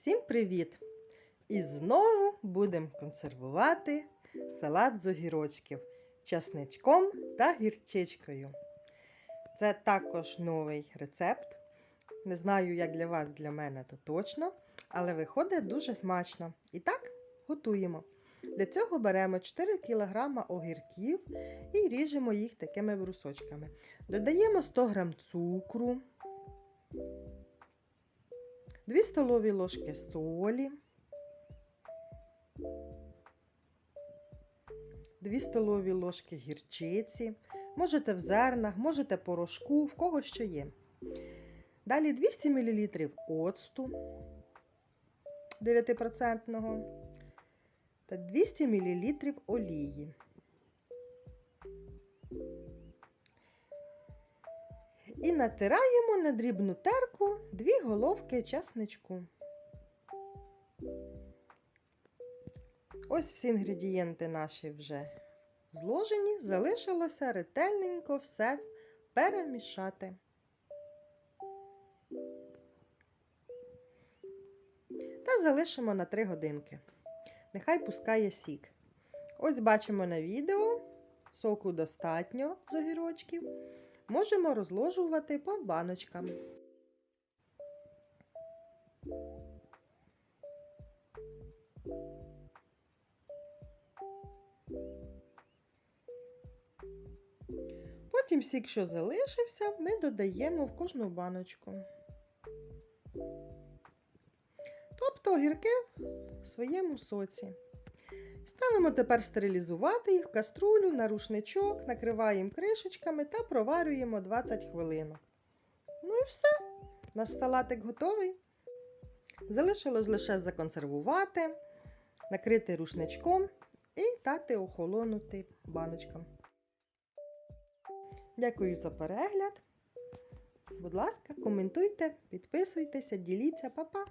Всім привіт! І знову будемо консервувати салат з огірочків часничком та гірчичкою. Це також новий рецепт. Не знаю, як для вас, для мене то точно, але виходить дуже смачно. І так, готуємо. Для цього беремо 4 кг огірків і ріжемо їх такими брусочками. Додаємо 100 г цукру. 2 столові ложки солі, 2 столові ложки гірчиці, можете в зернах, можете порошку, в кого що є. Далі 200 мл оцту 9% та 200 мл олії. І натираємо на дрібну терку дві головки часничку. Ось всі інгредієнти наші вже зложені, залишилося ретельненько все перемішати. Та залишимо на 3 годинки. Нехай пускає сік. Ось бачимо на відео, соку достатньо з огірочків можемо розложувати по баночкам. Потім сік, що залишився, ми додаємо в кожну баночку. Тобто огірки в своєму соці. Ставимо тепер стерилізувати їх в каструлю на рушничок, накриваємо кришечками та проварюємо 20 хвилинок. Ну і все. Наш салатик готовий. Залишилось лише законсервувати, накрити рушничком і дати охолонути баночкам. Дякую за перегляд. Будь ласка, коментуйте, підписуйтеся, діліться, Па-па!